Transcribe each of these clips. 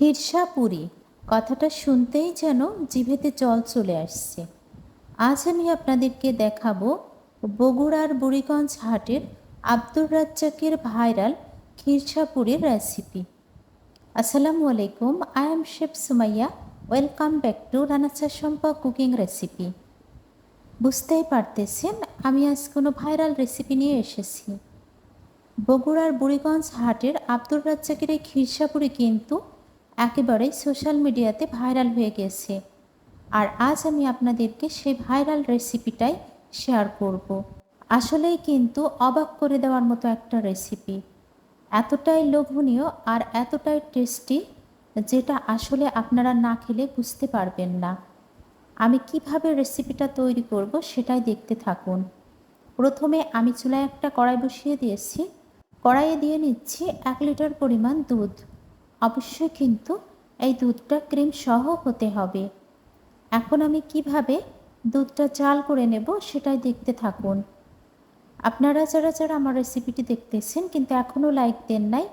হিরসা পুরী কথাটা শুনতেই যেন জিভেতে জল চলে আসছে। আজ আমি আপনাদেরকে দেখাবো বগুড়ার বুড়িগঞ্জ হাটের আব্দুর রাজ্জাকের ভাইরাল খিরসাপুরের রেসিপি আসসালামু আলাইকুম I am chef Sumaiya welcome back to রানাচা Sampa cooking recipe বুঝতেই পারতেছেন, আমি আজ কোনো ভাইরাল রেসিপি নিয়ে এসেছি। বগুড়ার বুড়িগঞ্জ হাটের আব্দুর রাজ্জাকের এই খিরসাপুরি কিন্তু একেবারেই সোশ্যাল মিডিয়াতে ভাইরাল হয়ে গেছে। আর আজ আমি আপনাদেরকে সেই ভাইরাল রেসিপিটাই শেয়ার করব। আসলেই কিন্তু অবাক করে দেওয়ার মতো একটা রেসিপি। এতটাই লোভনীয় আর এতটাই টেস্টি যেটা আসলে আপনারা না খেলে বুঝতে পারবেন না। আমি কীভাবে রেসিপিটা তৈরি করব সেটাই দেখতে থাকুন। প্রথমে আমি চুলায় একটা কড়াই বসিয়ে দিয়েছি। কড়াইয়ে দিয়ে নিচ্ছি এক লিটার পরিমাণ দুধ। অবশ্যই কিন্তু এই দুধটা ক্রিম সহ হতে হবে। এখন আমি কীভাবে দুধটা জাল করে নেব সেটাই দেখতে থাকুন। আপনারা যারা যারা আমার রেসিপিটি দেখতেছেন কিন্তু এখনও লাইক দেন নাই,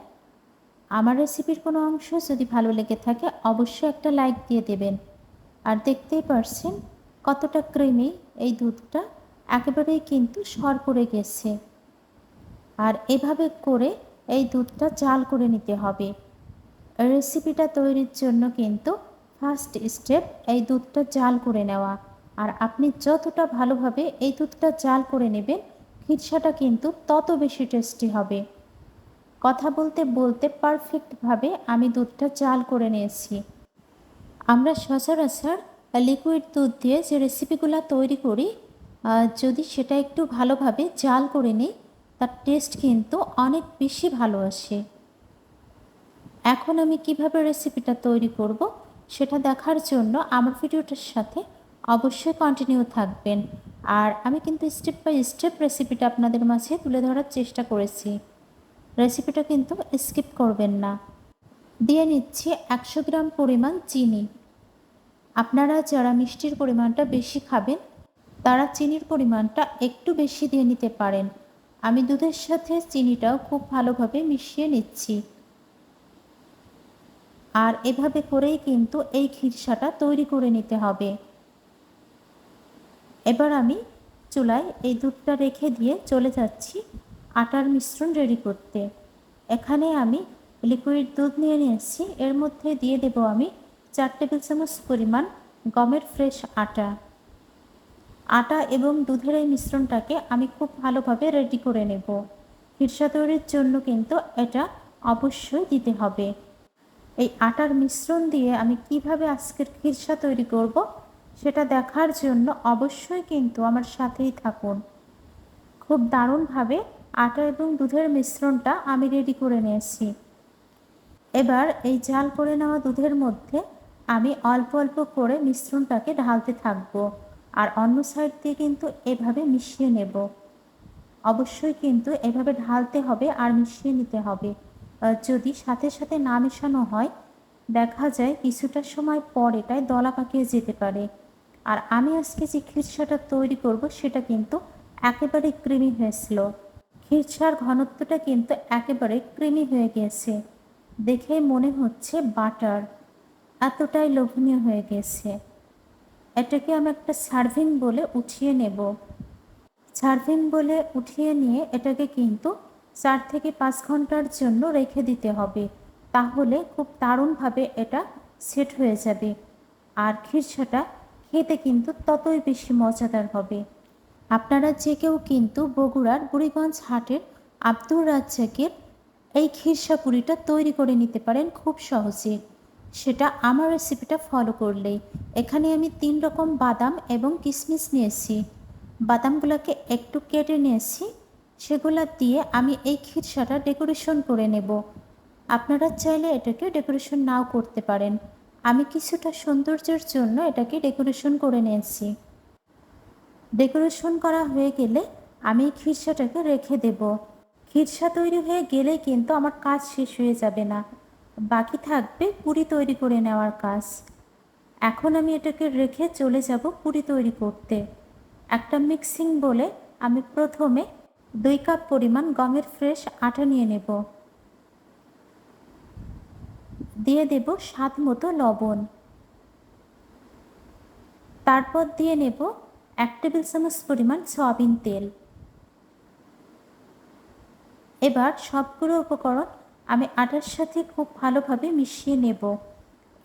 আমার রেসিপির কোনো অংশ যদি ভালো লেগে থাকে অবশ্যই একটা লাইক দিয়ে দেবেন। আর দেখতেই পারছেন কতটা ক্রিমি এই দুধটা একেবারেই কিন্তু সর পড়ে গেছে। আর এভাবে করে এই দুধটা জাল করে নিতে হবে। রেসিপিটা তৈরির জন্য কিন্তু ফার্স্ট স্টেপ এই দুধটা জাল করে নেওয়া। আর আপনি যতটা ভালোভাবে এই দুধটা জাল করে নেবেন, খিরসাটা কিন্তু তত বেশি টেস্টি হবে। কথা বলতে বলতে পারফেক্টভাবে আমি দুধটা জাল করে নিয়েছি। আমরা সচরাচর লিকুইড দুধ দিয়ে যে রেসিপিগুলো তৈরি করি যদি সেটা একটু ভালোভাবে জাল করে নিই, তার টেস্ট কিন্তু অনেক বেশি ভালো আসে। এখন আমি কীভাবে রেসিপিটা তৈরি করব সেটা দেখার জন্য আমার ভিডিওটার সাথে অবশ্যই কন্টিনিউ থাকবেন। আর আমি কিন্তু স্টেপ বাই স্টেপ রেসিপিটা আপনাদের মাঝে তুলে ধরার চেষ্টা করেছি। রেসিপিটা কিন্তু স্কিপ করবেন না। দিয়ে নিচ্ছি একশো গ্রাম পরিমাণ চিনি। আপনারা যারা মিষ্টির পরিমাণটা বেশি খাবেন, তারা চিনির পরিমাণটা একটু বেশি দিয়ে নিতে পারেন। আমি দুধের সাথে চিনিটাও খুব ভালোভাবে মিশিয়ে নিচ্ছি। আর এভাবে করেই কিন্তু এই খিরসাটা তৈরি করে নিতে হবে। এবার আমি চুলায় এই দুধটা রেখে দিয়ে চলে যাচ্ছি আটার মিশ্রণ রেডি করতে। এখানে আমি লিকুইড দুধ নিয়ে নিয়েছি। এর মধ্যে দিয়ে দেব আমি চার টেবিল চামচ পরিমাণ গমের ফ্রেশ আটা। আটা এবং দুধের এই মিশ্রণটাকে আমি খুব ভালোভাবে রেডি করে নেব। খিরসা তৈরির জন্য কিন্তু এটা অবশ্যই দিতে হবে। এই আটার মিশ্রণ দিয়ে আমি কীভাবে আজকের খিরসা তৈরি করব সেটা দেখার জন্য অবশ্যই কিন্তু আমার সাথেই থাকুন। খুব দারুণভাবে আটা এবং দুধের মিশ্রণটা আমি রেডি করে নিয়েছি। এবার এই জাল করে নেওয়া দুধের মধ্যে আমি অল্প অল্প করে মিশ্রণটাকে ঢালতে থাকব আর অন্য সাইড দিয়ে কিন্তু এভাবে মিশিয়ে নেব। অবশ্যই কিন্তু এভাবে ঢালতে হবে আর মিশিয়ে নিতে হবে। যদি সাথে সাথে না মেশানো হয়, দেখা যায় কিছুটা সময় পর এটায় দলা পাকিয়ে যেতে পারে। আর আমি আজকে যে খিরসাটা তৈরি করব, সেটা কিন্তু একেবারে ক্রিমি হয়েছিল। খিরসার ঘনত্বটা কিন্তু একেবারে ক্রিমি হয়ে গেছে। দেখে মনে হচ্ছে বাটার। এতটাই লোভনীয় হয়ে গেছে। এটাকে আমি একটা সার্ভিং বলে উঠিয়ে নেব। সার্ভিং বলে উঠিয়ে নিয়ে এটাকে কিন্তু চার থেকে পাঁচ ঘণ্টার জন্য রেখে দিতে হবে। তাহলে খুব দারুণভাবে এটা সেট হয়ে যাবে। আর খিরসাটা খেতে কিন্তু ততই বেশি মজাদার হবে। আপনারা যে কেউ কিন্তু বগুড়ার বুড়িগঞ্জ হাটের আব্দুর রাজ্জাকের এই খিরসা পুরিটা তৈরি করে নিতে পারেন খুব সহজে। সেটা আমার রেসিপিটা ফলো করলেই। এখানে আমি তিন রকম বাদাম এবং কিশমিশ নিয়েছি। বাদামগুলোকে একটু কেটে নিয়েছি। সেগুলো দিয়ে আমি এই খিরসাটা ডেকোরেশন করে নেব। আপনারা চাইলে এটাকে ডেকোরেশন নাও করতে পারেন। আমি কিছুটা সৌন্দর্যের জন্য এটাকে ডেকোরেশন করে নিয়েছি। ডেকোরেশন করা হয়ে গেলে আমি এই খিরসাটাকে রেখে দেব। খিরসা তৈরি হয়ে গেলে কিন্তু আমার কাজ শেষ হয়ে যাবে না। বাকি থাকবে পুরি তৈরি করে নেওয়ার কাজ। এখন আমি এটাকে রেখে চলে যাব পুরি তৈরি করতে। একটা মিক্সিং বলে আমি প্রথমে দুই কাপ পরিমাণ গমের ফ্রেশ আটা নিয়ে নেব। দিয়ে দেব স্বাদ মতো লবণ। তারপর দিয়ে নেব এক টেবিল চামচ পরিমাণ সয়াবিন তেল। এবার সবগুলো উপকরণ আমি আটার সাথে খুব ভালোভাবে মিশিয়ে নেব।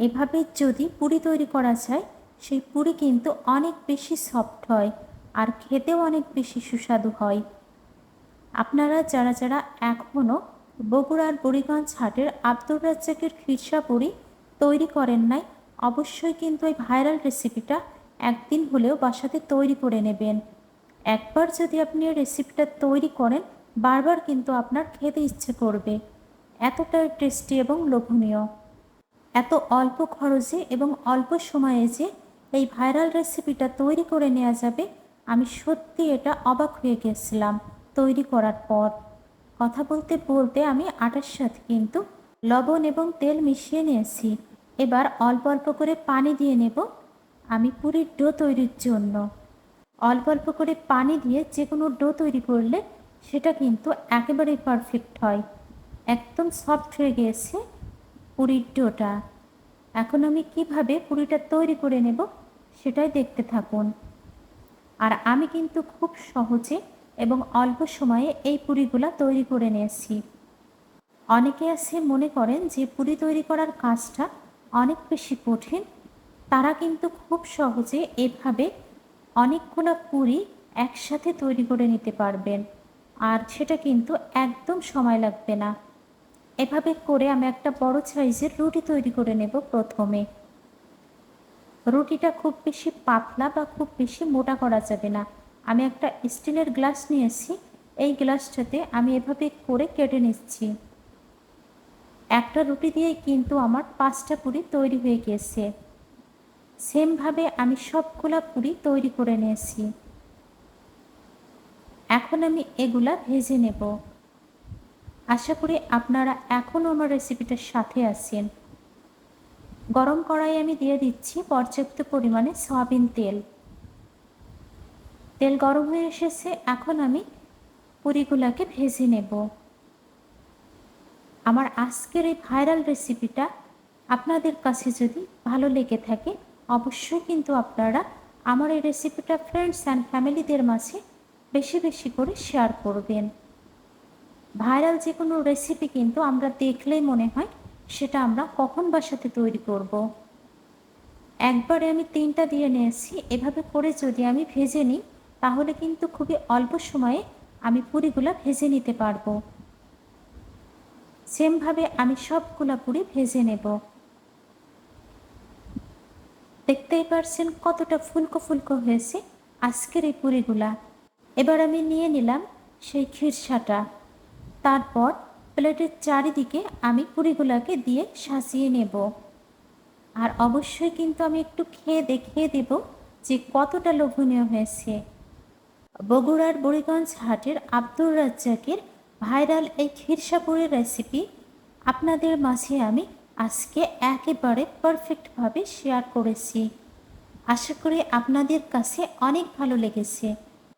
এভাবে যদি পুরি তৈরি করা যায়, সেই পুরি কিন্তু অনেক বেশি সফট হয় আর খেতেও অনেক বেশি সুস্বাদু হয়। আপনারা যারা যারা এখনও বগুড়ার বুড়িগঞ্জ হাটের আব্দুর রাজ্জাকের খিরসা পুরি তৈরি করেন নাই, অবশ্যই কিন্তু এই ভাইরাল রেসিপিটা একদিন হলেও বাসাতে তৈরি করে নেবেন। একবার যদি আপনি এই রেসিপিটা তৈরি করেন, বারবার কিন্তু আপনার খেতে ইচ্ছে করবে। এতটাই টেস্টি এবং লোভনীয়। এত অল্প খরচে এবং অল্প সময়ে যে এই ভাইরাল রেসিপিটা তৈরি করে নেওয়া যাবে, আমি সত্যি এটা অবাক হয়ে গেছিলাম। তৈরি করার পর কথা বলতে বলতে আমি আটার সাথে কিন্তু লবণ এবং তেল মিশিয়ে নিয়েছি। এবার অল্প অল্প করে পানি দিয়ে নেব আমি পুরীর ডো তৈরির জন্য। অল্প অল্প করে পানি দিয়ে যে কোনো ডো তৈরি করলে সেটা কিন্তু একেবারেই পারফেক্ট হয়। একদম সফট হয়ে গিয়েছে পুরীর ডোটা। এখন আমি কীভাবে পুরিটা তৈরি করে নেব সেটাই দেখতে থাকুন। আর আমি কিন্তু খুব সহজে এবং অল্প সময়ে এই পুরিগুলা তৈরি করে নিয়েছি। অনেকে আছে মনে করেন যে পুরি তৈরি করার কাজটা অনেক বেশি কঠিন। তারা কিন্তু খুব সহজে এভাবে অনেকগুলো পুরি একসাথে তৈরি করে নিতে পারবেন। আর সেটা কিন্তু একদম সময় লাগবে না। এভাবে করে আমি একটা বড় সাইজের রুটি তৈরি করে নেব প্রথমে। রুটিটা খুব বেশি পাতলা বা খুব বেশি মোটা করা যাবে না। আমি একটা স্টিলের গ্লাস নিয়েছি। এই গ্লাসটাতে আমি এভাবে করে কেটে নিচ্ছি। একটা রুটি দিয়েই কিন্তু আমার পাঁচটা পুরি তৈরি হয়ে গিয়েছে। সেমভাবে আমি সবগুলা পুরি তৈরি করে নিয়েছি। এখন আমি এগুলা ভেজে নেব। আশা করি আপনারা এখনও আমার রেসিপিটার সাথে আছেন। গরম কড়াই আমি দিয়ে দিচ্ছি পর্যাপ্ত পরিমাণে সয়াবিন তেল। তেল গরম হয়ে এসেছে, এখন আমি পুরিগুলাকে ভেজে নেব আমার আজকের এই ভাইরাল রেসিপিটা আপনাদের কাছে যদি ভালো লেগে থাকে, অবশ্যই কিন্তু আপনারা আমার এই রেসিপিটা ফ্রেন্ডস অ্যান্ড ফ্যামিলিদের মাঝে বেশি বেশি করে শেয়ার করবেন ভাইরাল যে কোনো রেসিপি কিন্তু আমরা দেখলেই মনে হয় সেটা আমরা কখন বাসাতে তৈরি করব। একবারে আমি তিনটা দিয়ে নিয়েছি, এভাবে করে যদি আমি ভেজে নিই তাহলে কিন্তু খুবই অল্প সময়ে আমি পুরিগুলা ভেজে নিতে পারব। সেমভাবে আমি সবগুলা পুরি ভেজে নেব। দেখতেই পারছেন কতটা ফুলকো ফুলকো হয়েছে আজকের এই পুরিগুলা। এবার আমি নিয়ে নিলাম সেই খিরসাটা। তারপর প্লেটের চারিদিকে আমি পুরিগুলাকে দিয়ে সাজিয়ে নেব। আর অবশ্যই কিন্তু আমি একটু খেয়ে দেখিয়ে দেব যে কতটা লোভনীয় হয়েছে। বগুড়ার বুড়িগঞ্জ হাটের আব্দুর রাজ্জাকের ভাইরাল এই খিরসাপুরের রেসিপি আপনাদের মাঝে আমি আজকে একেবারে পারফেক্টভাবে শেয়ার করেছি। আশা করি আপনাদের কাছে অনেক ভালো লেগেছে।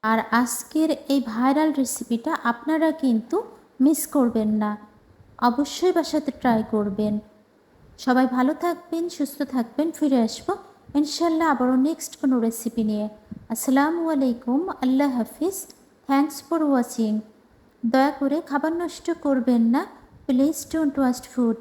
আর আজকের এই ভাইরাল রেসিপিটা আপনারা কিন্তু মিস করবেন না। অবশ্যই বাসাতে ট্রাই করবেন। সবাই ভালো থাকবেন, সুস্থ থাকবেন, ফিরে আসব। ইনশাল্লাহ আবারও নেক্সট কোনো রেসিপি নিয়ে। আসসালামু আলাইকুম, আল্লাহ হাফিজ। থ্যাংকস ফর ওয়াচিং দয়া করে খাবার নষ্ট করবেন না। Please don't waste food